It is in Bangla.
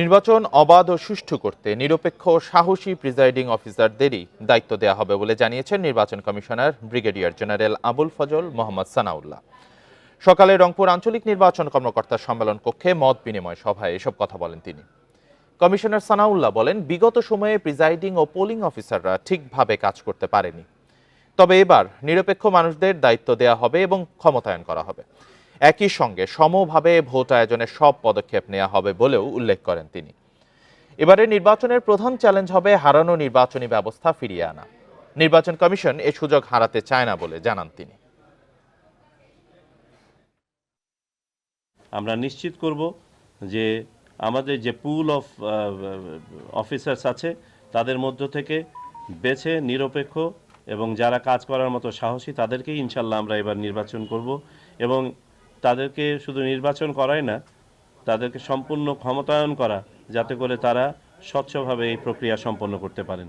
নির্বাচন অবাধ ও সুষ্ঠু করতে নিরপেক্ষ সাহসী প্রিজাইডিং অফিসারদেরই দায়িত্ব দেওয়া হবে বলে জানিয়েছেন নির্বাচন commissioner brigadier general Abul Fazal Mohammad Sanaullah. সকালে রংপুর আঞ্চলিক নির্বাচন কর্মকর্তা সম্মেলন কক্ষে মত বিনিময় সভায় এসব কথা বলেন তিনি। কমিশনার সানাউল্লাহ বলেন, বিগত সময়ে প্রিজাইডিং ও পোলিং অফিসাররা ঠিকভাবে কাজ করতে পারেনি। তবে এবার নিরপেক্ষ মানুষদের দায়িত্ব দেওয়া হবে এবং ক্ষমতায়ন করা হবে। একই সঙ্গে সমভাবে ভোট আয়োজনের সব পদক্ষেপ নেওয়া হবে বলেও উল্লেখ করেন তিনি। এবারে নির্বাচনের প্রধান চ্যালেঞ্জ হবে হারানো নির্বাচনী ব্যবস্থা ফিরিয়ে আনা। নির্বাচন কমিশন এ সুযোগ হারাতে চায় না বলে জানান তিনি। আমরা নিশ্চিত করব যে আমাদের যে পুল অফ অফিসার্স আছে, তাদের মধ্য থেকে বেছে নিরপেক্ষ এবং যারা কাজ করার মতো সাহসী, তাদেরকেই ইনশাল্লাহ আমরা এবার নির্বাচন করব এবং তাদেরকে শুধু নির্বাচন করাই না, তাদেরকে সম্পূর্ণ ক্ষমতায়ন করা, যাতে করে তারা স্বচ্ছভাবে এই প্রক্রিয়া সম্পন্ন করতে পারেন।